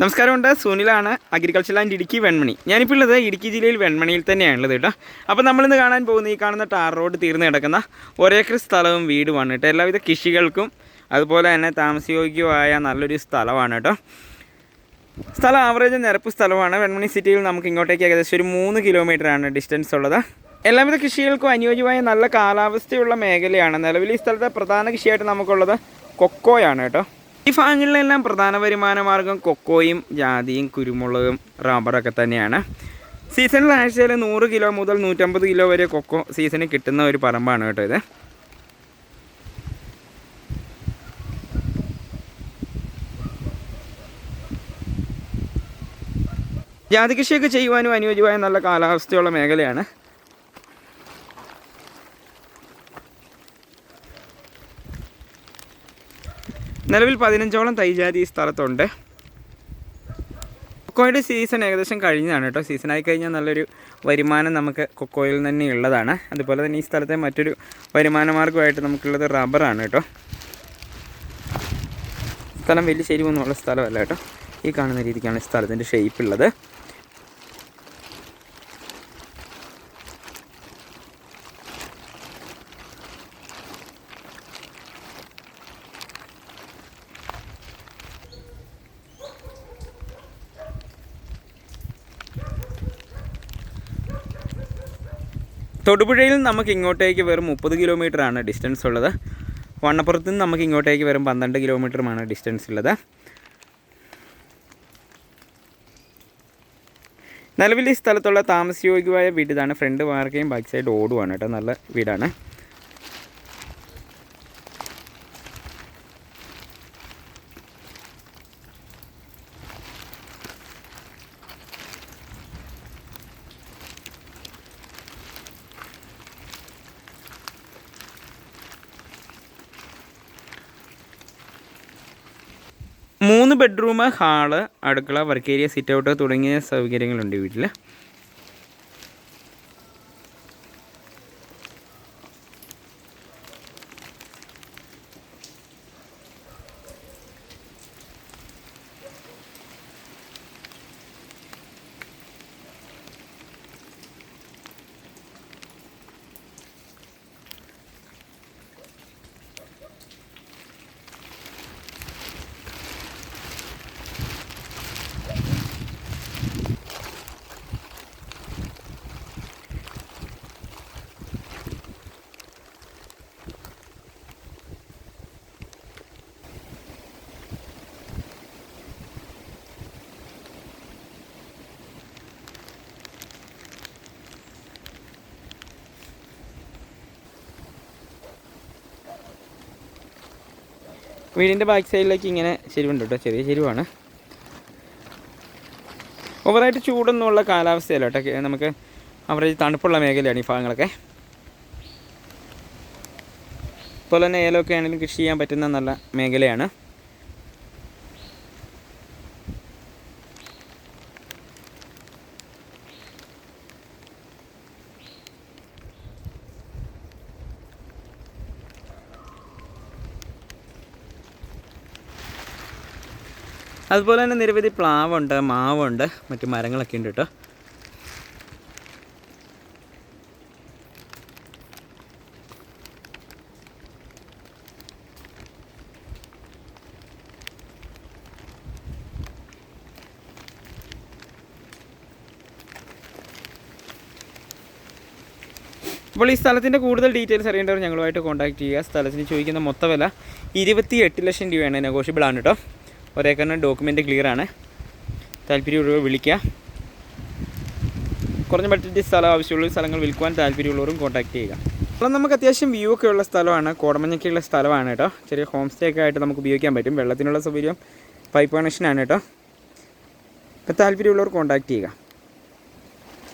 നമസ്കാരമുണ്ട്. സുനിലാണ് agriculture land Idukki Venmani. ഞാനിപ്പോൾ ഉള്ളത് ഇടുക്കി ജില്ലയിൽ വെൺമണിയിൽ തന്നെയാണ് ഉള്ളത് കേട്ടോ. അപ്പോൾ നമ്മളിന്ന് കാണാൻ പോകുന്ന ഈ കാണുന്ന ടാർ റോഡ് തീർന്ന് കിടക്കുന്ന ഒരേക്കർ സ്ഥലവും വീടുമാണ് കേട്ടോ. എല്ലാവിധ കൃഷികൾക്കും അതുപോലെ തന്നെ താമസയോഗ്യമായ നല്ലൊരു സ്ഥലമാണ് കേട്ടോ. സ്ഥലം ആവറേജ് നിരപ്പ് സ്ഥലമാണ്. വെൺമണി സിറ്റിയിൽ നമുക്ക് ഇങ്ങോട്ടേക്ക് ഏകദേശം ഒരു മൂന്ന് കിലോമീറ്റർ ആണ് ഡിസ്റ്റൻസ് ഉള്ളത്. എല്ലാവിധ കൃഷികൾക്കും അനുയോജ്യമായ നല്ല കാലാവസ്ഥയുള്ള മേഖലയാണ്. നിലവിൽ ഈ സ്ഥലത്തെ പ്രധാന കൃഷിയായിട്ട് നമുക്കുള്ളത് കൊക്കോയാണ് കേട്ടോ. ഈ ഭാഗങ്ങളിലെല്ലാം പ്രധാന വരുമാന മാർഗം കൊക്കോയും ജാതിയും കുരുമുളകും റബ്ബറൊക്കെ തന്നെയാണ്. സീസണിൽ ആഴ്ചയിൽ നൂറ് കിലോ മുതൽ നൂറ്റമ്പത് കിലോ വരെ കൊക്കോ സീസണിൽ കിട്ടുന്ന ഒരു പറമ്പാണ് കേട്ടോ ഇത്. ജാതി കൃഷിയൊക്കെ ചെയ്യുവാനും അനുയോജ്യമായ നല്ല കാലാവസ്ഥയുള്ള മേഖലയാണ്. നിലവിൽ പതിനഞ്ചോളം തൈജാതി ഈ സ്ഥലത്തുണ്ട്. കൊക്കോയുടെ സീസൺ ഏകദേശം കഴിഞ്ഞതാണ് കേട്ടോ. സീസൺ ആയി കഴിഞ്ഞാൽ നല്ലൊരു വരുമാനം നമുക്ക് കൊക്കോയിൽ തന്നെ ഉള്ളതാണ്. അതുപോലെ തന്നെ ഈ സ്ഥലത്തെ മറ്റൊരു വരുമാന മാർഗമായിട്ട് നമുക്കുള്ളത് റബ്ബറാണ് കേട്ടോ. സ്ഥലം വലിയ ശരിവൊന്നുമുള്ള സ്ഥലമല്ല കേട്ടോ. ഈ കാണുന്ന രീതിക്കാണ് ഈ സ്ഥലത്തിന്റെ ഷേപ്പ് ഉള്ളത്. തൊടുപുഴയിൽ നമുക്ക് ഇങ്ങോട്ടേക്ക് വെറും മുപ്പത് കിലോമീറ്റർ ആണ് ഡിസ്റ്റൻസ് ഉള്ളത്. വണ്ണപ്പുറത്ത് നിന്ന് നമുക്ക് ഇങ്ങോട്ടേക്ക് വെറും പന്ത്രണ്ട് കിലോമീറ്ററുമാണ് ഡിസ്റ്റൻസ് ഉള്ളത്. നിലവിൽ ഈ സ്ഥലത്തുള്ള താമസയോഗ്യമായ വീട് ഇതാണ്. ഫ്രണ്ട് വാർക്കയും ബാക്ക് സൈഡ് ഓടുവാണ് കേട്ടോ. നല്ല വീടാണ്. മൂന്ന് ബെഡ്റൂം ഹാൾ അടുക്കള വർക്ക് ഏരിയ സിറ്റ് ഔട്ട് തുടങ്ങിയ സൗകര്യങ്ങളുണ്ട് വീട്ടിൽ വീടിന്റെ ബാക്ക് സൈഡിലേക്ക് ഇങ്ങനെ ചെരുവുണ്ട് കേട്ടോ ചെറിയ ചെരുവാണ് ഓവറായിട്ട് ചൂടൊന്നുമുള്ള കാലാവസ്ഥയല്ല കേട്ടോ നമുക്ക് അവറേജ് തണുപ്പുള്ള മേഖലയാണ് ഈ ഭാഗങ്ങളൊക്കെ. അതുപോലെ തന്നെ ഏലമൊക്കെ ആണെങ്കിലും കൃഷി ചെയ്യാൻ പറ്റുന്ന നല്ല മേഖലയാണ്. അതുപോലെ തന്നെ നിരവധി പ്ലാവുണ്ട് മാവുണ്ട് മറ്റു മരങ്ങളൊക്കെ ഉണ്ട് കേട്ടോ. അപ്പോൾ ഈ സ്ഥലത്തിന്റെ കൂടുതൽ ഡീറ്റെയിൽസ് അറിയേണ്ടവർ ഞങ്ങളുമായിട്ട് കോൺടാക്ട് ചെയ്യുക. സ്ഥലത്തിന് ചോദിക്കുന്ന മൊത്തവില ഇരുപത്തി എട്ട് ലക്ഷം രൂപയാണ് നെഗോഷ്യബിൾ ആണ് കേട്ടോ. ഒരേക്കറിന് ഡോക്യുമെന്റ് ക്ലിയറാണ് താല്പര്യമുള്ളവർ വിളിക്കുക. കുറഞ്ഞ ബഡ്ജറ്റ് സ്ഥലം ആവശ്യമുള്ള സ്ഥലങ്ങൾ വിൽക്കുവാൻ താല്പര്യമുള്ളവരും കോൺടാക്ട് ചെയ്യുക. അപ്പോൾ നമുക്ക് അത്യാവശ്യം വ്യൂ ഒക്കെ ഉള്ള സ്ഥലമാണ്. കോടമഞ്ഞൊക്കെയുള്ള സ്ഥലമാണ് കേട്ടോ. ചെറിയ ഹോം സ്റ്റേ ഒക്കെ ആയിട്ട് നമുക്ക് ഉപയോഗിക്കാൻ പറ്റും. വെള്ളത്തിനുള്ള സൗകര്യം പൈപ്പ് കണക്ഷനാണ് കേട്ടോ. അപ്പോൾ താല്പര്യമുള്ളവർ കോൺടാക്ട് ചെയ്യുക.